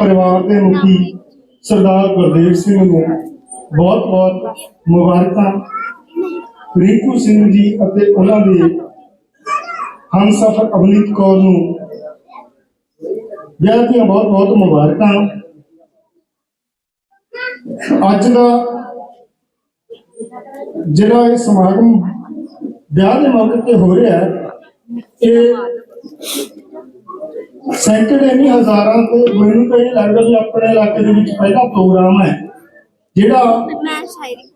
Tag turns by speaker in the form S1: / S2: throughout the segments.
S1: ਪਰਿਵਾਰ ਦੇ ਮੁਖੀ ਸਰਦਾਰ ਗੁਰਦੇਵ ਸਿੰਘ ਨੂੰ ਬਹੁਤ ਬਹੁਤ ਮੁਬਾਰਕਾਂ। ਰਿੰਕੂ ਸਿੰਘ ਜੀ ਅਤੇ ਉਹਨਾਂ ਦੇ ਹਮਸਫਰ ਅਵਨੀਤ ਕੌਰ ਨੂੰ ਵਿਆਹ ਦੀਆਂ ਬਹੁਤ ਬਹੁਤ ਮੁਬਾਰਕਾਂ। ਅੱਜ ਦਾ ਜਿਹੜਾ ਇਹ ਸਮਾਗਮ ਵਿਆਹ ਦੇ ਮੌਕੇ ਤੇ ਹੋ ਰਿਹਾ ਹੈ, ਇਹ ਸੈਂਕੜੇ ਨਹੀਂ ਹਜ਼ਾਰਾਂ ਤੇ ਮੈਨੂੰ ਤਾਂ ਇਹ ਲੱਗਦਾ ਵੀ ਆਪਣੇ ਇਲਾਕੇ ਦੇ ਵਿੱਚ ਪਹਿਲਾ ਪ੍ਰੋਗਰਾਮ ਹੈ ਜਿਹੜਾ
S2: ਮੈਂ ਸ਼ਾਇਰੀ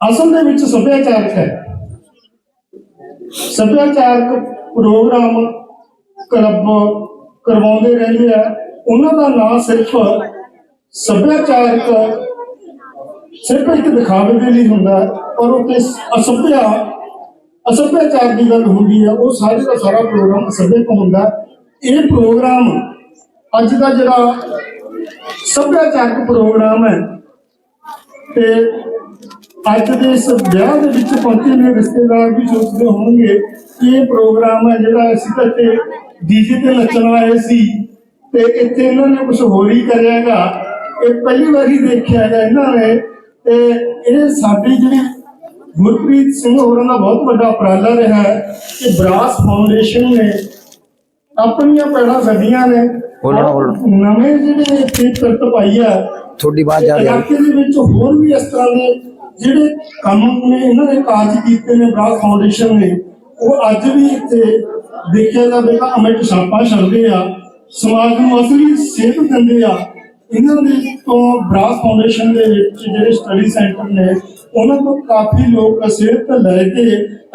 S1: ਅਸਲ ਦੇ ਵਿੱਚ ਸੱਭਿਆਚਾਰਕ ਹੈ। ਸੱਭਿਆਚਾਰਕ ਪ੍ਰੋਗਰਾਮ ਕਲੱਬ ਕਰਵਾਉਂਦੇ ਰਹਿੰਦੇ ਆ। ਉਹਨਾਂ ਦਾ ਨਾਂ ਸਿਰਫ ਸੱਭਿਆਚਾਰਕ ਸਿਰਫ ਇੱਕ ਦਿਖਾਵੇ ਦੇ ਲਈ ਹੁੰਦਾ ਪਰ ਉਹ ਤੇ ਅਸਭਿਆ ਅਸਭਿਆਚਾਰ ਦੀ ਗੱਲ ਹੁੰਦੀ ਹੈ। ਉਹ ਸਾਰੇ ਦਾ ਸਾਰਾ ਪ੍ਰੋਗਰਾਮ ਅਸਭਿਅਕ ਹੁੰਦਾ ਹੈ। ਇਹ ਪ੍ਰੋਗਰਾਮ ਅੱਜ ਦਾ ਜਿਹੜਾ ਸੱਭਿਆਚਾਰਕ ਪ੍ਰੋਗਰਾਮ ਹੈ ਤੇ ਅੱਜ ਦੇ ਇਸ ਵਿਆਹ ਦੇ ਵਿੱਚ ਪਹੁੰਚੇ ਨੇ ਰਿਸ਼ਤੇਦਾਰ ਵੀ ਸੋਚਦੇ ਹੋਣਗੇ ਕਿ ਇਹ ਪ੍ਰੋਗਰਾਮ ਹੈ ਜਿਹੜਾ ਅਸੀਂ ਤਾਂ ਤੇ ਡੀਜੇ ਤੇ ਨੱਚਣ ਆਏ ਸੀ ਤੇ ਇੱਥੇ ਇਹਨਾਂ ਨੇ ਕੁਝ ਹੋਰ ਹੀ ਕਰਿਆਗਾ ਇਹ ਪਹਿਲੀ ਵਾਰੀ ਦੇਖਿਆ ਹੈਗਾ ਇਹਨਾਂ ਨੇ ਤੇ ਇਹ ਸਾਡੀ ਜਿਹੜੀ ਗੁਰਪ੍ਰੀਤ ਸਿੰਘ ਹੋਰਾਂ ਦਾ ਬਹੁਤ ਵੱਡਾ ਉਪਰਾਲਾ ਰਿਹਾ ਹੈ ਕਿ ਬਰਾਸ ਫਾਊਂਡੇਸ਼ਨ ਨੇ ਆਪਣੀਆਂ ਪੈੜਾਂ ਸਦੀਆਂ ਨੇ।
S3: ਬੋਲਣਾ, ਬੋਲਣਾ।
S1: ਨਵੇਂ ਜਿਹੜੇ ਇੱਥੇ ਕਰਤ ਪਾਈ ਹੈ
S3: ਤੁਹਾਡੀ ਬਾਤ ਜਾ ਰਹੀ ਹੈ।
S1: ਇਲਾਕੇ ਦੇ ਵਿੱਚ ਹੋਰ ਵੀ ਇਸ ਤਰ੍ਹਾਂ ਦੇ ਜਿਹੜੇ ਕੰਮ ਨੇ ਇਹਨਾਂ ਨੇ ਕਾਰਜ ਕੀਤੇ ਨੇ ਬਰਾਸ ਫਾਊਂਡੇਸ਼ਨ ਨੇ ਉਹ ਅੱਜ ਵੀ ਇੱਥੇ ਦੇਖਿਆ ਜਾਵੇ ਤਾਂ ਅਮਿਤ ਛਾਪਾ ਛੱਡਦੇ ਆ। ਸਮਾਜ ਨੂੰ ਅਸਲੀ ਸੇਧ ਦਿੰਦੇ ਆ। ਇਹਨਾਂ ਦੇ ਤੋਂ ਬਰਾਸ ਫਾਊਂਡੇਸ਼ਨ ਦੇ ਵਿੱਚ ਜਿਹੜੇ ਸਟੱਡੀ ਸੈਂਟਰ ਨੇ ਉਹਨਾਂ ਤੋਂ ਕਾਫੀ ਲੋਕ ਸੇਧ ਲੈ ਕੇ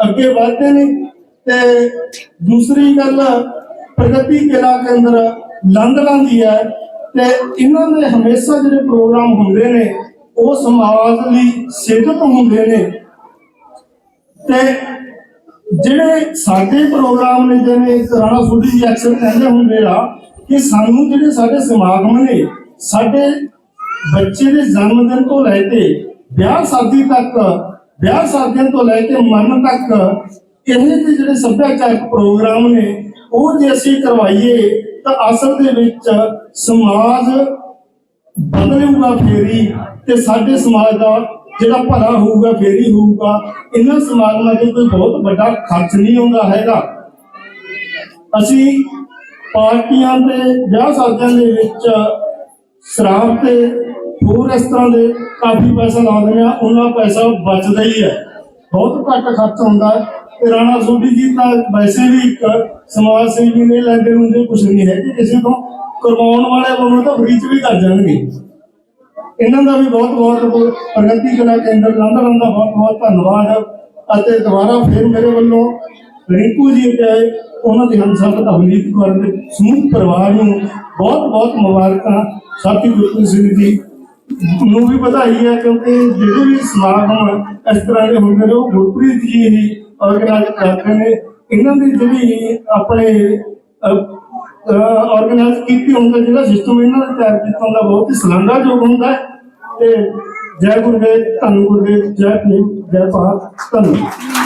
S1: ਅੱਗੇ ਵਧਦੇ ਨੇ। ਤੇ ਦੂਸਰੀ ਗੱਲ ਪ੍ਰਗਤੀ ਕਿਲਾ ਕੇਂਦਰ ਅੰਦਰ ਲੰਦਲਾਂ ਦੀ ਹੈ ਤੇ ਇਹਨਾਂ ਦੇ ਹਮੇਸ਼ਾ ਜਿਹੜੇ ਪ੍ਰੋਗਰਾਮ ਹੁੰਦੇ ਨੇ, ਉਹ ਸਮਾਜ ਲਈ ਸੇਧਕ ਹੁੰਦੇ ਨੇ। ਤੇ ਜਿਹੜੇ ਸਾਡੇ ਪ੍ਰੋਗਰਾਮ ਨੇ ਜਿਵੇਂ ਰਾਣਾ ਸੋਢੀ ਜੀ ਅਕਸਰ ਕਹਿੰਦੇ ਹੁੰਦੇ ਆ ਕਿ ਸਾਨੂੰ ਜਿਹੜੇ ਸਾਡੇ ਸਮਾਗਮ ਨੇ, ਸਾਡੇ ਬੱਚੇ ਦੇ ਜਨਮ ਦਿਨ ਤੋਂ ਲੈ ਕੇ ਵਿਆਹ ਸ਼ਾਦੀ ਤੱਕ, ਵਿਆਹ ਸ਼ਾਦੀਆਂ ਤੋਂ ਲੈ ਕੇ ਮਨ ਤੱਕ, ਇਹ ਜਿਹੜੇ ਸੱਭਿਆਚਾਰਕ ਪ੍ਰੋਗਰਾਮ ਨੇ ਉਹ ਜੇ ਅਸੀਂ ਕਰਵਾਈਏ ਤਾਂ ਅਸਲ ਦੇ ਵਿੱਚ ਸਮਾਜ ਬਦਲੂਗਾ ਫੇਰੀ ਤੇ ਸਾਡੇ ਸਮਾਜ ਦਾ ਜਿਹੜਾ ਭਲਾ ਹੋਊਗਾ, ਫੇਰੀ ਹੋਊਗਾ। ਇਹਨਾਂ ਸਮਾਗਮਾਂ 'ਚ ਕੋਈ ਬਹੁਤ ਵੱਡਾ ਖਰਚ ਨਹੀਂ ਆਉਂਦਾ ਹੈਗਾ। ਅਸੀਂ ਪਾਰਟੀਆਂ ਤੇ ਵਿਆਹ ਸਾਜਾਂ ਦੇ ਵਿੱਚ ਸ਼ਰਾਬ ਤੇ ਹੋਰ ਇਸ ਤਰ੍ਹਾਂ ਦੇ ਕਾਫੀ ਪੈਸਾ ਲਾਉਂਦੇ ਦਿੰਦੇ ਆ ਉਹਨਾਂ ਪੈਸਾ ਬਚਦਾ ਹੀ ਹੈ। ਬਹੁਤ ਘੱਟ ਖਰਚ ਹੁੰਦਾ ਹੈ। ਤੇ ਰਾਣਾ ਸੋਢੀ ਜੀ ਤਾਂ ਵੈਸੇ ਵੀ ਇੱਕ ਸਮਾਜ ਸੇਵੀ ਨੇ, ਲੈਂਦੇ ਹੁੰਦੇ ਕੁਝ ਨਹੀਂ ਹੈ ਕਿ ਕਿਸੇ ਤੋਂ ਕਰਵਾਉਣ ਵਾਲੇ ਉਹਨਾਂ ਤਾਂ ਫ੍ਰੀ ਚ ਵੀ ਕਰ ਜਾਣਗੇ। ਇਹਨਾਂ ਦਾ ਵੀ ਬਹੁਤ ਬਹੁਤ ਪ੍ਰਗਤੀ ਕਲਾ ਕੇਂਦਰ ਲੰਡਨ ਦਾ ਬਹੁਤ ਬਹੁਤ ਧੰਨਵਾਦ ਅਤੇ ਦੁਬਾਰਾ ਫਿਰ ਮੇਰੇ ਵੱਲੋਂ ਰਿੰਕੂ ਜੀ ਤੇ ਉਹਨਾਂ ਦੀ ਹਮਸਫਰ ਦਾ ਹਮੀਦ ਕਰਨ ਦੇ ਸਮੂਹ ਪਰਿਵਾਰ ਨੂੰ ਬਹੁਤ ਬਹੁਤ ਮੁਬਾਰਕਾਂ। ਸਾਥੀ ਗੁਰਪ੍ਰੀਤ ਸਿੰਘ ਜੀ ਨੂੰ ਵੀ ਵਧਾਈ ਹੈ ਕਿਉਂਕਿ ਜਿਹੜੇ ਵੀ ਸਮਾਗਮ ਇਸ ਤਰ੍ਹਾਂ ਦੇ ਹੁੰਦੇ ਨੇ, ਉਹ ਗੁਰਪ੍ਰੀਤ ਜੀ ਹੀ ਆਰਗੇਨਾਈਜ਼ ਕਰਦੇ ਨੇ। ਇਹਨਾਂ ਦੀ ਜਿਹੜੀ ਆਪਣੇ ਆਰਗੇਨਾਈਜ਼ ਕੀਤੀ ਹੁੰਦਾ, ਜਿਹੜਾ ਸਿਸਟਮ ਇਹਨਾਂ ਨੇ ਤਿਆਰ ਕੀਤਾ ਹੁੰਦਾ, ਬਹੁਤ ਹੀ ਸ਼ਲਾਘਾਯੋਗ ਹੁੰਦਾ ਹੈ। ਤੇ ਜੈ ਗੁਰਦੇਵ ਧੰਨ ਗੁਰਦੇਵ ਜੈ ਭੀਮ ਜੈ ਭਾਰਤ ਧੰਨਵਾਦ